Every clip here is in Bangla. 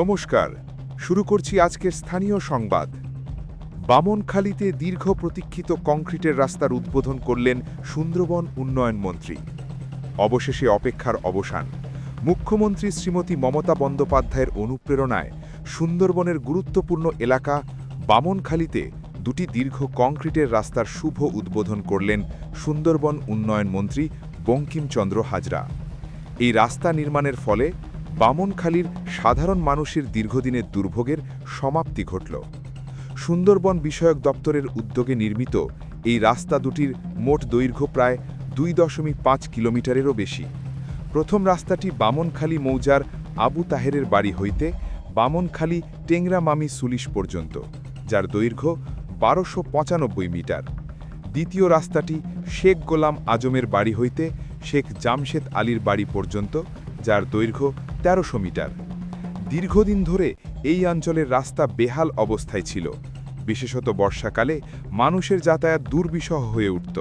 নমস্কার, শুরু করছি আজকের স্থানীয় সংবাদ। বামনখালীতে দীর্ঘ প্রতীক্ষিত কংক্রিটের রাস্তার উদ্বোধন করলেন সুন্দরবন উন্নয়ন মন্ত্রী। অবশেষে অপেক্ষার অবসান। মুখ্যমন্ত্রী শ্রীমতী মমতা বন্দ্যোপাধ্যায়ের অনুপ্রেরণায় সুন্দরবনের গুরুত্বপূর্ণ এলাকা বামনখালীতে দুটি দীর্ঘ কংক্রিটের রাস্তার শুভ উদ্বোধন করলেন সুন্দরবন উন্নয়ন মন্ত্রী বঙ্কিমচন্দ্র হাজরা। এই রাস্তা নির্মাণের ফলে বামনখালীর সাধারণ মানুষের দীর্ঘদিনের দুর্ভোগের সমাপ্তি ঘটল। সুন্দরবন বিষয়ক দপ্তরের উদ্যোগে নির্মিত এই রাস্তা দুটির মোট দৈর্ঘ্য প্রায় দুই দশমিক পাঁচ কিলোমিটারেরও বেশি। প্রথম রাস্তাটি বামনখালী মৌজার আবু তাহেরের বাড়ি হইতে বামনখালী টেংরামামি সুলিশ পর্যন্ত, যার দৈর্ঘ্য বারোশো পঁচানব্বই মিটার। দ্বিতীয় রাস্তাটি শেখ গোলাম আজমের বাড়ি হইতে শেখ জামশেদ আলীর বাড়ি পর্যন্ত, যার দৈর্ঘ্য তেরোশো মিটার। দীর্ঘদিন ধরে এই অঞ্চলের রাস্তা বেহাল অবস্থায় ছিল। বিশেষত বর্ষাকালে মানুষের যাতায়াত দুর্বিষহ হয়ে উঠত।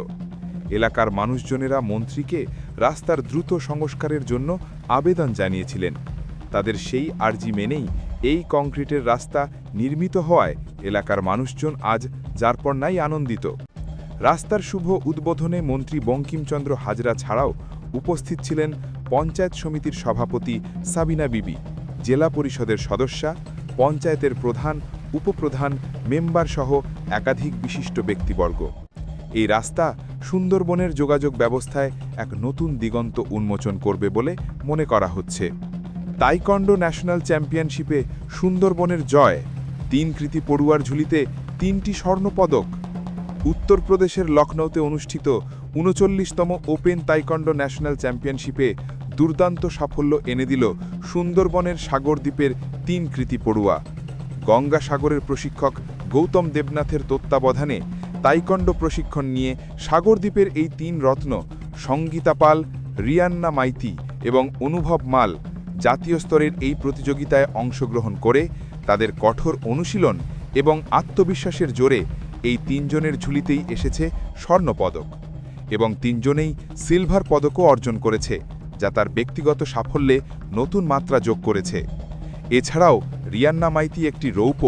এলাকার মানুষজনেরা মন্ত্রীকে রাস্তার দ্রুত সংস্কারের জন্য আবেদন জানিয়েছিলেন। তাদের সেই আর্জি মেনেই এই কংক্রিটের রাস্তা নির্মিত হওয়ায় এলাকার মানুষজন আজ যার পর নাই আনন্দিত। রাস্তার শুভ উদ্বোধনে মন্ত্রী বঙ্কিমচন্দ্র হাজরা ছাড়াও উপস্থিত ছিলেন পঞ্চায়েত সমিতির সভাপতি সাবিনা বিবি, জেলা পরিষদের সদস্যা, পঞ্চায়েতের প্রধান, উপপ্রধান, মেম্বার সহ একাধিক বিশিষ্ট ব্যক্তিবর্গ। এই রাস্তা সুন্দরবনের যোগাযোগ ব্যবস্থায় এক নতুন দিগন্ত উন্মোচন করবে বলে মনে করা হচ্ছে। তাইকন্ডো ন্যাশনাল চ্যাম্পিয়নশিপে সুন্দরবনের জয়, তিন কৃতি পড়ুয়ার ঝুলিতে তিনটি স্বর্ণপদক। উত্তরপ্রদেশের লখনৌতে অনুষ্ঠিত উনচল্লিশতম ওপেন তাইকন্ডো ন্যাশনাল চ্যাম্পিয়নশিপে দুর্দান্ত সাফল্য এনে দিল সুন্দরবনের সাগরদ্বীপের তিন কৃতি পড়ুয়া। গঙ্গা সাগরের প্রশিক্ষক গৌতম দেবনাথের তত্ত্বাবধানে তাইকন্ডো প্রশিক্ষণ নিয়ে সাগরদ্বীপের এই তিন রত্ন সঙ্গীতা পাল, রিয়ান্না মাইতি এবং অনুভব মাল জাতীয় স্তরের এই প্রতিযোগিতায় অংশগ্রহণ করে তাদের কঠোর অনুশীলন এবং আত্মবিশ্বাসের জোরে এই তিনজনের ঝুলিতেই এসেছে স্বর্ণপদক। এবং তিনজনেই সিলভার পদকও অর্জন করেছে, যা তার ব্যক্তিগত সাফল্যে নতুন মাত্রা যোগ করেছে। এছাড়াও রিয়ান্না মাইতি একটি রৌপ্য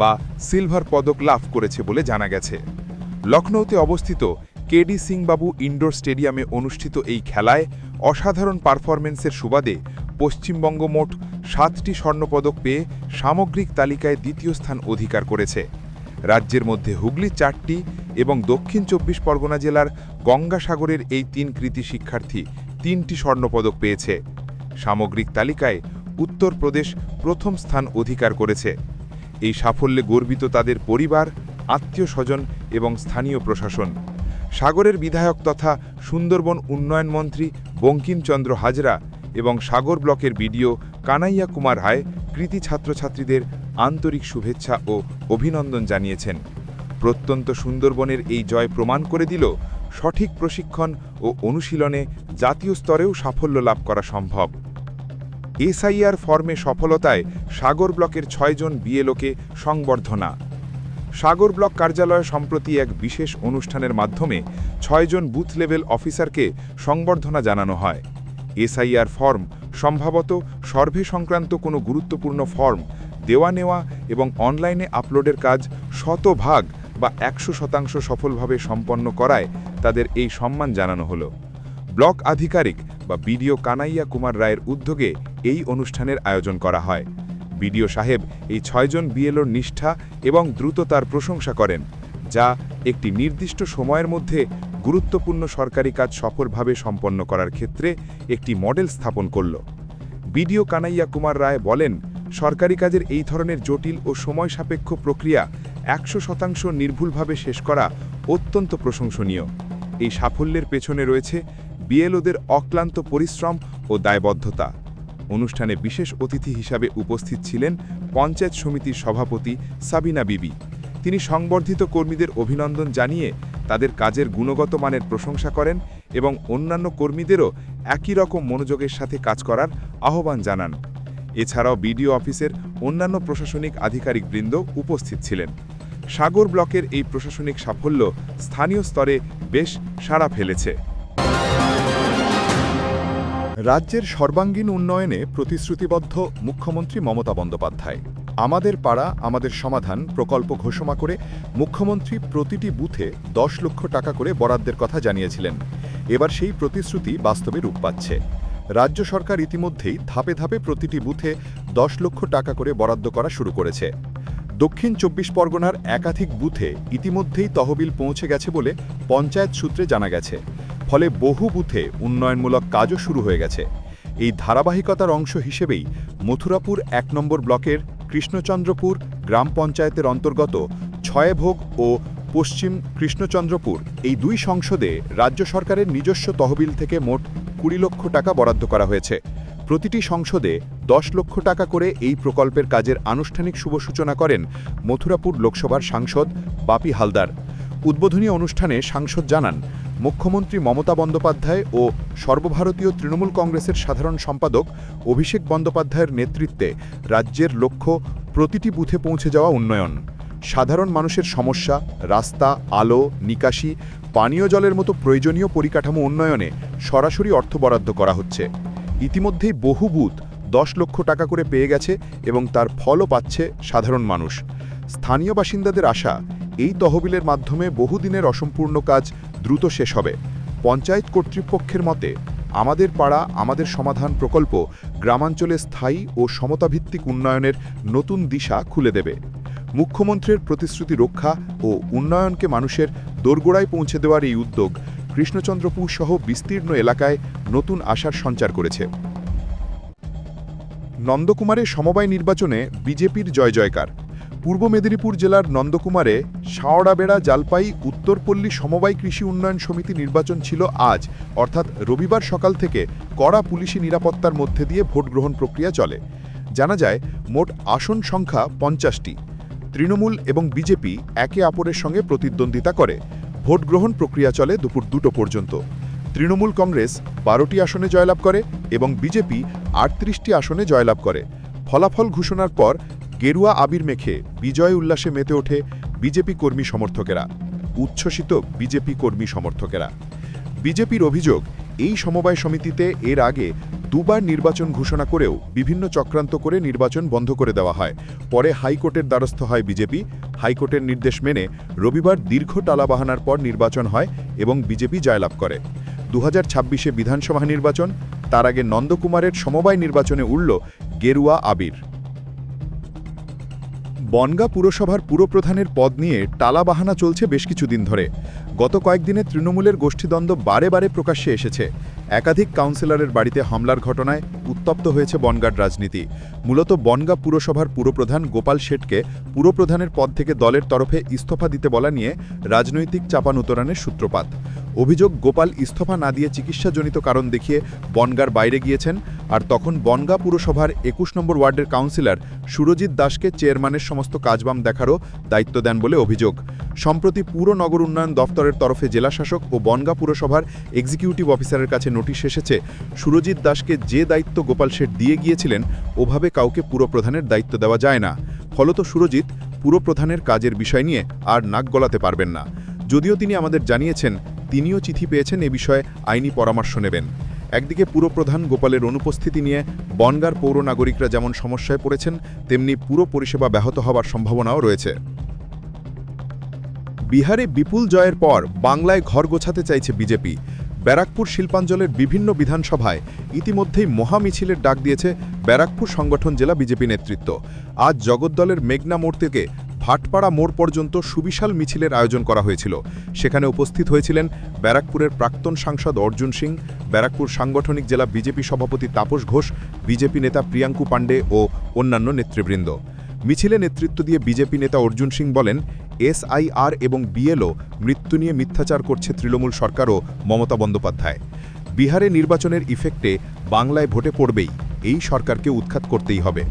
বা সিলভার পদক লাভ করেছে বলে জানা গেছে। লখনৌতে অবস্থিত কেডি সিংবাবু ইনডোর স্টেডিয়ামে অনুষ্ঠিত এই খেলায় অসাধারণ পারফরমেন্সের সুবাদে পশ্চিমবঙ্গ মোট সাতটি স্বর্ণপদক পেয়ে সামগ্রিক তালিকায় দ্বিতীয় স্থান অধিকার করেছে। রাজ্যের মধ্যে হুগলি চারটি এবং দক্ষিণ চব্বিশ পরগনা জেলার গঙ্গাসাগরের এই তিন কৃতি শিক্ষার্থী তিনটি স্বর্ণপদক পেয়েছে। সামগ্রিক তালিকায় উত্তরপ্রদেশ প্রথম স্থান অধিকার করেছে। এই সাফল্যে গর্বিত তাদের পরিবার আত্মীয় স্বজন এবং স্থানীয় প্রশাসন। সাগরের বিধায়ক তথা সুন্দরবন উন্নয়ন মন্ত্রী বঙ্কিমচন্দ্র হাজরা এবং সাগর ব্লকের বিডিও কানাইয়া কুমার রায় কৃতি ছাত্রছাত্রীদের আন্তরিক শুভেচ্ছা ও অভিনন্দন জানিয়েছেন। প্রত্যন্ত সুন্দরবনের এই জয় প্রমাণ করে দিল সঠিক প্রশিক্ষণ ও অনুশীলনে জাতীয় স্তরেও সাফল্য লাভ করা সম্ভব। এসআইআর ফর্মে সফলতায় সাগর ব্লকের ছয়জন বিএলওকে সংবর্ধনা। সাগর ব্লক কার্যালয়ে সম্প্রতি এক বিশেষ অনুষ্ঠানের মাধ্যমে ছয়জন বুথ লেভেল অফিসারকে সংবর্ধনা জানানো হয়। এসআইআর ফর্ম সম্ভবত সর্ভে সংক্রান্ত কোনো গুরুত্বপূর্ণ ফর্ম, দেওয়া নেওয়া এবং অনলাইনে আপলোডের কাজ শতভাগ বা একশো শতাংশ সফলভাবে সম্পন্ন করায় তাদের এই সম্মান জানানো হলো। ব্লক আধিকারিক বা বিডিও কানাইয়া কুমার রায়ের উদ্যোগে এই অনুষ্ঠানের আয়োজন করা হয়। বিডিও সাহেব এই ছয়জন বিএলওর নিষ্ঠা এবং দ্রুততার প্রশংসা করেন, যা একটি নির্দিষ্ট সময়ের মধ্যে গুরুত্বপূর্ণ সরকারি কাজ সফলভাবে সম্পন্ন করার ক্ষেত্রে একটি মডেল স্থাপন করল। বিডিও কানাইয়া কুমার রায় বলেন, সরকারি কাজের এই ধরনের জটিল ও সময় সাপেক্ষ প্রক্রিয়া একশো শতাংশ নির্ভুলভাবে শেষ করা অত্যন্ত প্রশংসনীয়। এই সাফল্যের পেছনে রয়েছে বিএলওদের অক্লান্ত পরিশ্রম ও দায়বদ্ধতা। অনুষ্ঠানে বিশেষ অতিথি হিসাবে উপস্থিত ছিলেন পঞ্চায়েত সমিতির সভাপতি সাবিনা বিবি। তিনি সংবর্ধিত কর্মীদের অভিনন্দন জানিয়ে তাদের কাজের গুণগত মানের প্রশংসা করেন এবং অন্যান্য কর্মীদেরও একই রকম মনোযোগের সাথে কাজ করার আহ্বান জানান। এছাড়াও বিডিও অফিসের অন্যান্য প্রশাসনিক আধিকারিকবৃন্দ উপস্থিত ছিলেন। সাগর ব্লকের এই প্রশাসনিক সাফল্য স্থানীয় স্তরে বেশ সাড়া ফেলেছে। রাজ্যের সর্বাঙ্গীন উন্নয়নে প্রতিশ্রুতিবদ্ধ মুখ্যমন্ত্রী মমতা বন্দ্যোপাধ্যায়। আমাদের পাড়া, আমাদের সমাধান প্রকল্প ঘোষণা করে মুখ্যমন্ত্রী প্রতিটি বুথে দশ লক্ষ টাকা করে বরাদ্দের কথা জানিয়েছিলেন। এবার সেই প্রতিশ্রুতি বাস্তবে রূপ পাচ্ছে। রাজ্য সরকার ইতিমধ্যেই ধাপে ধাপে প্রতিটি বুথে দশ লক্ষ টাকা করে বরাদ্দ করা শুরু করেছে। দক্ষিণ চব্বিশ পরগনার একাধিক বুথে ইতিমধ্যেই তহবিল পৌঁছে গেছে বলে পঞ্চায়েত সূত্রে জানা গেছে। ফলে বহু বুথে উন্নয়নমূলক কাজও শুরু হয়ে গেছে। এই ধারাবাহিকতার অংশ হিসেবেই মথুরাপুর এক নম্বর ব্লকের কৃষ্ণচন্দ্রপুর গ্রাম পঞ্চায়েতের অন্তর্গত ছয়ভোগ ও পশ্চিম কৃষ্ণচন্দ্রপুর এই দুই সংসদে রাজ্য সরকারের নিজস্ব তহবিল থেকে মোট কুড়ি লক্ষ টাকা বরাদ্দ করা হয়েছে। প্রতিটি সংসদে দশ লক্ষ টাকা করে এই প্রকল্পের কাজের আনুষ্ঠানিক শুভ সূচনা করেন মথুরাপুর লোকসভার সাংসদ বাপি হালদার। উদ্বোধনী অনুষ্ঠানে সাংসদ জানান, মুখ্যমন্ত্রী মমতা বন্দ্যোপাধ্যায় ও সর্বভারতীয় তৃণমূল কংগ্রেসের সাধারণ সম্পাদক অভিষেক বন্দ্যোপাধ্যায়ের নেতৃত্বে রাজ্যের লক্ষ্য প্রতিটি বুথে পৌঁছে যাওয়া উন্নয়ন। সাধারণ মানুষের সমস্যা, রাস্তা, আলো, নিকাশি, পানীয় জলের মতো প্রয়োজনীয় পরিকাঠামো উন্নয়নে সরাসরি অর্থ বরাদ্দ করা হচ্ছে। ইতিমধ্যেই বহু বুথ দশ লক্ষ টাকা করে পেয়ে গেছে এবং তার ফলও পাচ্ছে সাধারণ মানুষ। স্থানীয় বাসিন্দাদের আশা, এই তহবিলের মাধ্যমে বহুদিনের অসম্পূর্ণ কাজ দ্রুত শেষ হবে। পঞ্চায়েত কর্তৃপক্ষের মতে, আমাদের পাড়া, আমাদের সমাধান প্রকল্প গ্রামাঞ্চলে স্থায়ী ও সমতাভিত্তিক উন্নয়নের নতুন দিশা খুলে দেবে। মুখ্যমন্ত্রীর প্রতিশ্রুতি রক্ষা ও উন্নয়নকে মানুষের দোরগোড়ায় পৌঁছে দেওয়ার এই উদ্যোগ কৃষ্ণচন্দ্রপুর সহ বিস্তীর্ণ এলাকায় নতুন আশার সঞ্চার করেছে। নন্দকুমারের সমবায় নির্বাচনে বিজেপির জয় জয়কার। পূর্ব মেদিনীপুর জেলার নন্দকুমারে শাওড়াবেড়া জালপাই উত্তরপল্লী সমবায় কৃষি উন্নয়ন সমিতি নির্বাচন ছিল আজ, অর্থাৎ রবিবার সকাল থেকে কড়া পুলিশি নিরাপত্তার মধ্যে দিয়ে ভোট গ্রহণ প্রক্রিয়া চলে। জানা যায়, মোট আসন সংখ্যা পঞ্চাশটি। তৃণমূল এবং বিজেপি একে অপরের সঙ্গে প্রতিদ্বন্দ্বিতা করে। ভোট গ্রহণ প্রক্রিয়া চলে দুপুর দুটো পর্যন্ত। তৃণমূল কংগ্রেস বারোটি আসনে জয়লাভ করে এবং বিজেপি আটত্রিশটি আসনে জয়লাভ করে। ফলাফল ঘোষণার পর গেরুয়া আবির মেখে বিজয় উল্লাসে মেতে ওঠে বিজেপি কর্মী সমর্থকেরা, উচ্ছ্বসিত বিজেপি কর্মী সমর্থকেরা। বিজেপির অভিযোগ এই সমবায় সমিতিতে এর আগে দুবার নির্বাচন ঘোষণা করেও বিভিন্ন চক্রান্ত করে নির্বাচন বন্ধ করে দেওয়া হয়। পরে হাইকোর্টের দ্বারস্থ হয় বিজেপি। হাইকোর্টের নির্দেশ মেনে রবিবার দীর্ঘ টালাবাহানার পর নির্বাচন হয় এবং বিজেপি জয়লাভ করে। দু হাজার বিধানসভা নির্বাচন, তার আগে নন্দকুমারের সমবায় নির্বাচনে উঠল গেরুয়া আবির। বনগা পুরসভার পুরপ্রধানের পদ নিয়ে টালাবাহানা চলছে বেশ কিছুদিন ধরে। গত কয়েকদিনে তৃণমূলের গোষ্ঠীদ্বন্দ্ব বারে বারে প্রকাশ্যে এসেছে। একাধিক কাউন্সিলরের বাড়িতে হামলার ঘটনায় উত্তপ্ত হয়েছে বনগার রাজনীতি। মূলত বনগা পুরসভার পুরপ্রধান গোপাল শেঠকে পুরপ্রধানের পদ থেকে দলের তরফে ইস্তফা দিতে বলা নিয়ে রাজনৈতিক চাপানুতরানের সূত্রপাত। অভিযোগ গোপাল ইস্তফা না দিয়ে চিকিৎসাজনিত কারণ দেখিয়ে বনগার বাইরে গিয়েছেন, আর তখন বনগা পুরসভার একুশ নম্বর ওয়ার্ডের কাউন্সিলর সুরজিৎ দাসকে চেয়ারম্যানের সমস্ত কাজবাম দেখারও দায়িত্ব দেন বলে অভিযোগ। সম্প্রতি পুর নগর উন্নয়ন দফতরের তরফে জেলাশাসক ও বনগা পুরসভার এক্সিকিউটিভ অফিসারের কাছে নোটিশ এসেছে, সুরজিৎ দাসকে যে দায়িত্ব গোপাল শেঠ দিয়ে গিয়েছিলেন, ওভাবে কাউকে পুরপ্রধানের দায়িত্ব দেওয়া যায় না। ফলত সুরজিৎ পুরপ্রধানের কাজের বিষয় নিয়ে আর নাক গলাতে পারবেন না। যদিও তিনি আমাদের জানিয়েছেন, তিনিও চিঠি পেয়েছেন এ বিষয়ে আইনি পরামর্শ নেবেন। একদিকে পুরপ্রধান গোপালের অনুপস্থিতি নিয়ে বনগার পৌর নাগরিকরা যেমন সমস্যায় পড়েছেন, তেমনি পুরো পরিষেবা ব্যাহত হওয়ার সম্ভাবনাও রয়েছে। বিহারে বিপুল জয়ের পর বাংলায় ঘর গোছাতে চাইছে বিজেপি। ব্যারাকপুর শিল্পাঞ্চলের বিভিন্ন বিধানসভায় ইতিমধ্যেই মহামিছিলের ডাক দিয়েছে ব্যারাকপুর সংগঠন জেলা বিজেপি নেতৃত্ব। আজ জগদ্দলের মেঘনা মোড় থেকে ভাটপাড়া মোড় পর্যন্ত সুবিশাল মিছিলের আয়োজন করা হয়েছিল। সেখানে উপস্থিত হয়েছিলেন ব্যারাকপুরের প্রাক্তন সাংসদ অর্জুন সিং, ব্যারাকপুর সাংগঠনিক জেলা বিজেপি সভাপতি তাপস ঘোষ, বিজেপি নেতা প্রিয়াঙ্কু পাণ্ডে ও অন্যান্য নেতৃবৃন্দ। মিছিলে নেতৃত্ব দিয়ে বিজেপি নেতা অর্জুন সিং বলেন, এসআইআর এবং বিএলও মৃত্যু নিয়ে মিথ্যাচার করছে তৃণমূল সরকার ও মমতা বন্দ্যোপাধ্যায়। বিহারে নির্বাচনের ইফেক্টে বাংলায় ভোটে পড়বেই, এই সরকারকে উৎখাত করতেই হবে।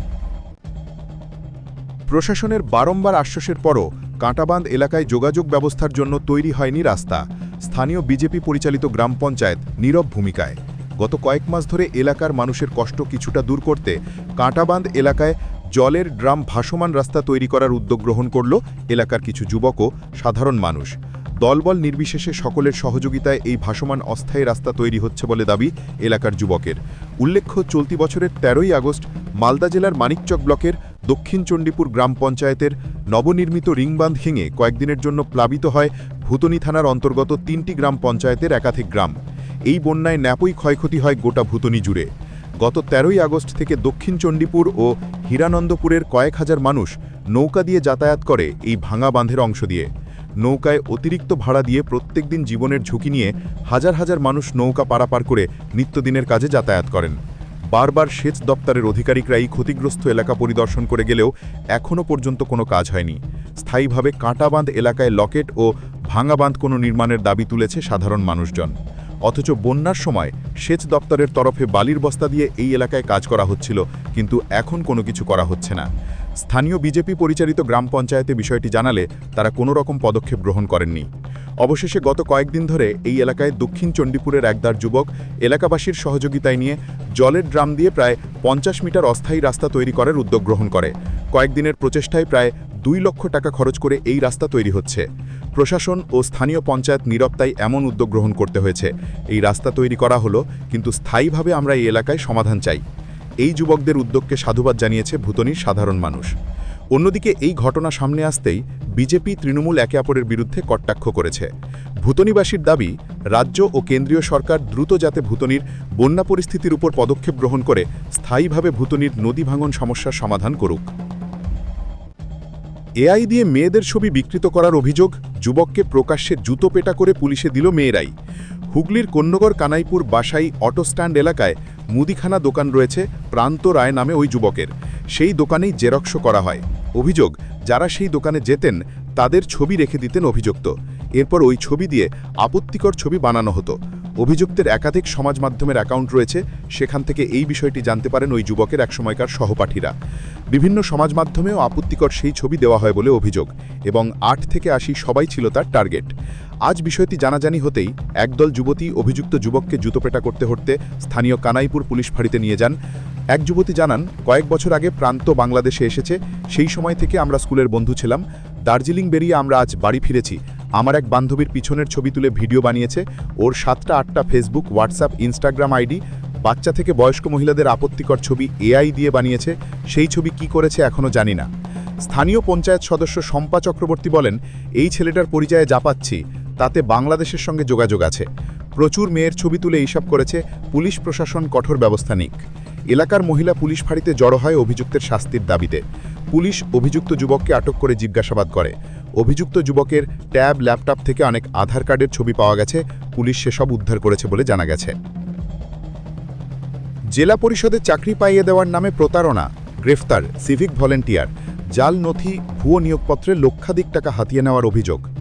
প্রশাসনের বারম্বার আশ্বাসের পরও কাঁটাবাঁধ এলাকায় যোগাযোগ ব্যবস্থার জন্য তৈরি হয়নি রাস্তা। স্থানীয় বিজেপি পরিচালিত গ্রাম পঞ্চায়েত নীরব ভূমিকায়। গত কয়েক মাস ধরে এলাকার মানুষের কষ্ট কিছুটা দূর করতে কাঁটাবাঁধ এলাকায় জলের ড্রাম ভাসমান রাস্তা তৈরি করার উদ্যোগ গ্রহণ করল এলাকার কিছু যুবক ও সাধারণ মানুষ। দলবল নির্বিশেষে সকলের সহযোগিতায় এই ভাসমান অস্থায়ী রাস্তা তৈরি হচ্ছে বলে দাবি এলাকার যুবকের। উল্লেখ্য, চলতি বছরের তেরোই আগস্ট মালদা জেলার মানিকচক ব্লকের দক্ষিণ চণ্ডীপুর গ্রাম পঞ্চায়েতের নবনির্মিত রিংবাঁধ ভেঙে কয়েকদিনের জন্য প্লাবিত হয় ভুতনি থানার অন্তর্গত তিনটি গ্রাম পঞ্চায়েতের একাধিক গ্রাম। এই বন্যায় ন্যাপই ক্ষয়ক্ষতি হয় গোটা ভুতনি জুড়ে। গত তেরোই আগস্ট থেকে দক্ষিণ চণ্ডীপুর ও হীরানন্দপুরের কয়েক হাজার মানুষ নৌকা দিয়ে যাতায়াত করে এই ভাঙা বাঁধের অংশ দিয়ে। নৌকায় অতিরিক্ত ভাড়া দিয়ে প্রত্যেকদিন জীবনের ঝুঁকি নিয়ে হাজার হাজার মানুষ নৌকা পারাপার করে নিত্যদিনের কাজে যাতায়াত করেন। বারবার সেচ দপ্তরের অধিকারিকরা এই ক্ষতিগ্রস্ত এলাকা পরিদর্শন করে গেলেও এখনও পর্যন্ত কোনো কাজ হয়নি। স্থায়ীভাবে কাঁটাবাঁধ এলাকায় লকেট ও ভাঙা বাঁধ কোনো নির্মাণের দাবি তুলেছে সাধারণ মানুষজন। অথচ বন্যার সময় সেচ দপ্তরের তরফে বালির বস্তা দিয়ে এই এলাকায় কাজ করা হচ্ছিল, কিন্তু এখন কোনো কিছু করা হচ্ছে না। স্থানীয় বিজেপি পরিচালিত গ্রাম পঞ্চায়েতে বিষয়টি জানালে তারা কোনো রকম পদক্ষেপ গ্রহণ করেননি। অবশেষে গত কয়েকদিন ধরে এই এলাকায় দক্ষিণ চণ্ডীপুরের একদার যুবক এলাকাবাসীর সহযোগিতায় নিয়ে জলের ড্রাম দিয়ে প্রায় পঞ্চাশ মিটার অস্থায়ী রাস্তা তৈরি করার উদ্যোগ গ্রহণ করে। কয়েকদিনের প্রচেষ্টায় প্রায় দুই লক্ষ টাকা খরচ করে এই রাস্তা তৈরি হচ্ছে। প্রশাসন ও স্থানীয় পঞ্চায়েত নিরবতায় এমন উদ্যোগ গ্রহণ করতে হয়েছে। এই রাস্তা তৈরি করা হলো, কিন্তু স্থায়ীভাবে আমরা এই এলাকায় সমাধান চাই। এই যুবকদের উদ্যোগকে সাধুবাদ জানিয়েছে ভুতনির সাধারণ মানুষ। অন্যদিকে এই ঘটনা সামনে আসতেই বিজেপি তৃণমূল একে অপরের বিরুদ্ধে কটাক্ষ করেছে। ভুতনিবাসীর দাবি, রাজ্য ও কেন্দ্রীয় সরকার দ্রুত যাতে ভুতনির বন্যা পরিস্থিতির উপর পদক্ষেপ গ্রহণ করে, স্থায়ীভাবে ভুতনির নদী ভাঙন সমস্যার সমাধান করুক। এআই দিয়ে মেয়েদের ছবি বিকৃত করার অভিযোগ, যুবককে প্রকাশ্যে জুতো পেটা করে পুলিশে দিল মেয়েরাই। হুগলির কন্যগর কানাইপুর বাসাই অটো স্ট্যান্ড এলাকায় মুদিখানা দোকান রয়েছে প্রান্ত রায় নামে ওই যুবকের। সেই দোকানেই জেরক্স করা হয়। অভিযোগ, যারা সেই দোকানে যেতেন, তাদের ছবি রেখে দিতেন অভিযুক্ত। এরপর ওই ছবি দিয়ে আপত্তিকর ছবি বানানো হতো। অভিযুক্তের একাধিক সমাজ মাধ্যমের অ্যাকাউন্ট রয়েছে, সেখান থেকে এই বিষয়টি জানতে পারেন ওই যুবকের একসময়কার সহপাঠীরা। বিভিন্ন সমাজ মাধ্যমেও আপত্তিকর সেই ছবি দেওয়া হয় বলে অভিযোগ, এবং আট থেকে আশি সবাই ছিল তার টার্গেট। আজ বিষয়টি জানাজানি হতেই একদল যুবতী অভিযুক্ত যুবককে জুতোপেটা করতে হরতে স্থানীয় কানাইপুর পুলিশ ফাঁড়িতে নিয়ে যান। এক যুবতী জানান, কয়েক বছর আগে প্রান্ত বাংলাদেশে এসেছে, সেই সময় থেকে আমরা স্কুলের বন্ধু ছিলাম। দার্জিলিং বেরিয়ে আমরা আজ বাড়ি ফিরেছি। আমার এক বান্ধবীর পিছনের ছবি তুলে ভিডিও বানিয়েছে। ওর সাতটা আটটা ফেসবুক, হোয়াটসঅ্যাপ, ইনস্টাগ্রাম আইডি, বাচ্চা থেকে বয়স্ক মহিলাদের আপত্তিকর ছবি এআই দিয়ে বানিয়েছে। সেই ছবি কি করেছে এখনও জানি না। স্থানীয় পঞ্চায়েত সদস্য শম্পা চক্রবর্তী বলেন, এই ছেলেটার পরিচয়ে যা পাচ্ছি তাতে বাংলাদেশের সঙ্গে যোগাযোগ আছে। প্রচুর মেয়ের ছবি তুলে এইসব করেছে পুলিশ প্রশাসন কঠোর ব্যবস্থা নিক। এলাকার মহিলা পুলিশ ফাঁড়িতে জড়ো হয় অভিযুক্তের শাস্তির দাবিতে। পুলিশ অভিযুক্ত যুবককে আটক করে জিজ্ঞাসাবাদ করে। অভিযুক্ত যুবকের ট্যাব, ল্যাপটপ থেকে অনেক আধার কার্ডের ছবি পাওয়া গেছে। পুলিশ সেসব উদ্ধার করেছে বলে জানা গেছে। জেলা পরিষদে চাকরি পাইয়ে দেওয়ার নামে প্রতারণা, গ্রেফতার সিভিক ভলেন্টিয়ার। জাল নথি, ভুয়ো নিয়োগপত্রে লক্ষাধিক টাকা হাতিয়ে নেওয়ার অভিযোগ।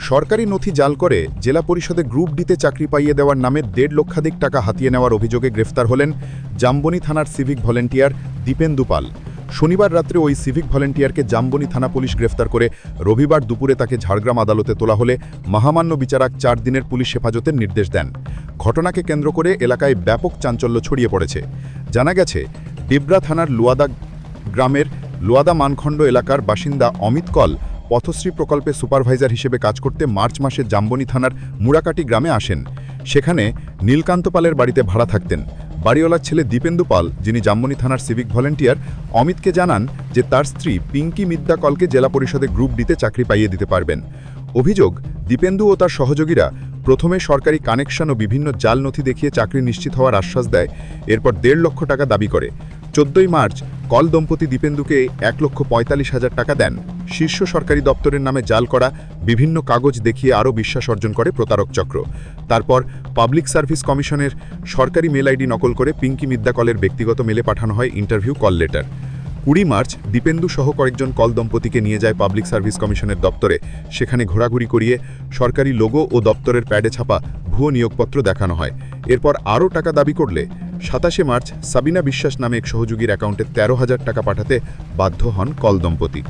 সরকারি নথি জাল করে জেলা পরিষদে গ্রুপ ডিতে চাকরি পাইয়ে দেওয়ার নামে দেড় লক্ষাধিক টাকা হাতিয়ে নেওয়ার অভিযোগে গ্রেফতার হলেন জাম্বনি থানার সিভিক ভলেন্টিয়ার দীপেন্দু পাল শনিবার রাত্রে ওই সিভিক ভলেন্টিয়ারকে জাম্বনি থানা পুলিশ গ্রেফতার করে রবিবার দুপুরে তাকে ঝাড়গ্রাম আদালতে তোলা হলে মহামান্য বিচারক চার দিনের পুলিশ হেফাজতের নির্দেশ দেন। ঘটনাকে কেন্দ্র করে এলাকায় ব্যাপক চাঞ্চল্য ছড়িয়ে পড়েছে। জানা গেছে, ডিবরা থানার লুয়াদা গ্রামের লুয়াদা মানখণ্ড এলাকার বাসিন্দা অমিত কল পথশ্রী প্রকল্পে সুপারভাইজার হিসেবে কাজ করতে মার্চ মাসে জাম্বনি থানার মুড়াকাটি গ্রামে আসেন। সেখানে নীলকান্ত পালের বাড়িতে ভাড়া থাকতেন। বাড়িওয়ালার ছেলে দীপেন্দু পাল, যিনি জাম্বনি থানার সিভিক ভলেন্টিয়ার, অমিতকে জানান যে তার স্ত্রী পিঙ্কি মিদ্যা কলকে জেলা পরিষদে গ্রুপ ডিতে চাকরি পাইয়ে দিতে পারবেন। অভিযোগ, দীপেন্দু ও তার সহযোগীরা প্রথমে সরকারি কানেকশন ও বিভিন্ন জাল নথি দেখিয়ে চাকরি নিশ্চিত হওয়ার আশ্বাস দেয়, এরপর দেড় লক্ষ টাকা দাবি করে। চোদ্দই মার্চ কল দম্পতি দীপেন্দুকে এক লক্ষ পঁয়তাল্লিশ হাজার টাকা দেন। শীর্ষ সরকারি দপ্তরের নামে জাল করা, বিভিন্ন কাগজ দেখিয়ে আরও বিশ্বাস অর্জন করে প্রতারক চক্র। তারপর পাবলিক সার্ভিস কমিশনের সরকারি মেল আইডি নকল করে পিঙ্কি মিদ্যাকলের ব্যক্তিগত মেলে পাঠানো হয় ইন্টারভিউ কল লেটার। কুড়ি মার্চ দীপেন্দু সহ কয়েকজন কল দম্পতিকে নিয়ে যায় পাবলিক সার্ভিস কমিশনের দপ্তরে। সেখানে ঘোরাঘুরি করিয়ে সরকারি লোগো ও দপ্তরের প্যাডে ছাপা ভুয়ো নিয়োগপত্র দেখানো হয়। এরপর আরও টাকা দাবি করলে সাতাশে মার্চ সাবিনা বিশ্বাস নামে এক সহযোগীর অ্যাকাউন্টে তেরো হাজার টাকা পাঠাতে বাধ্য হন কল দম্পতি।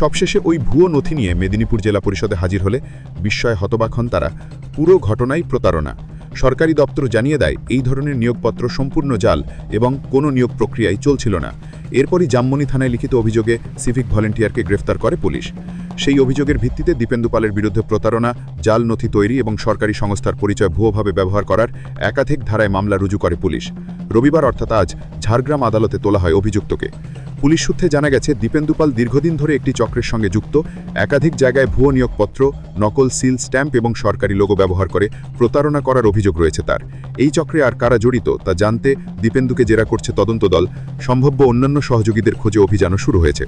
সবশেষে ওই ভুয়ো নথি নিয়ে মেদিনীপুর জেলা পরিষদে হাজির হলে বিস্ময় হতবাক হন তারা। পুরো ঘটনাই প্রতারণা। সরকারি দপ্তর জানিয়ে দেয়, এই ধরনের নিয়োগপত্র সম্পূর্ণ জাল এবং কোনো নিয়োগ প্রক্রিয়ায় চলছিল না। এরপরই জামমনি থানায় লিখিত অভিযোগে সিভিক ভলেন্টিয়ারকে গ্রেফতার করে পুলিশ। সেই অভিযোগের ভিত্তিতে দীপেন্দু পালের বিরুদ্ধে প্রতারণা, জাল নথি তৈরি এবং সরকারি সংস্থার পরিচয় ভুয়োভাবে ব্যবহার করার একাধিক ধারায় মামলা রুজু করে পুলিশ। রবিবার অর্থাৎ আজ ঝাড়গ্রাম আদালতে তোলা হয় অভিযুক্তকে। পুলিশ সূত্রে জানা গেছে, দীপেন্দুপাল দীর্ঘদিন ধরে একটি চক্রের সঙ্গে যুক্ত। একাধিক জায়গায় ভুয়ো নিয়োগপত্র, নকল সিল স্ট্যাম্প এবং সরকারি লোগো ব্যবহার করে প্রতারণা করার অভিযোগ রয়েছে তার। এই চক্রে আর কারা জড়িত, তা জানতে দীপেন্দুকে জেরা করছে তদন্ত দল সম্ভাব্য অন্যান্য সহযোগীদের খোঁজে অভিযানও শুরু হয়েছে।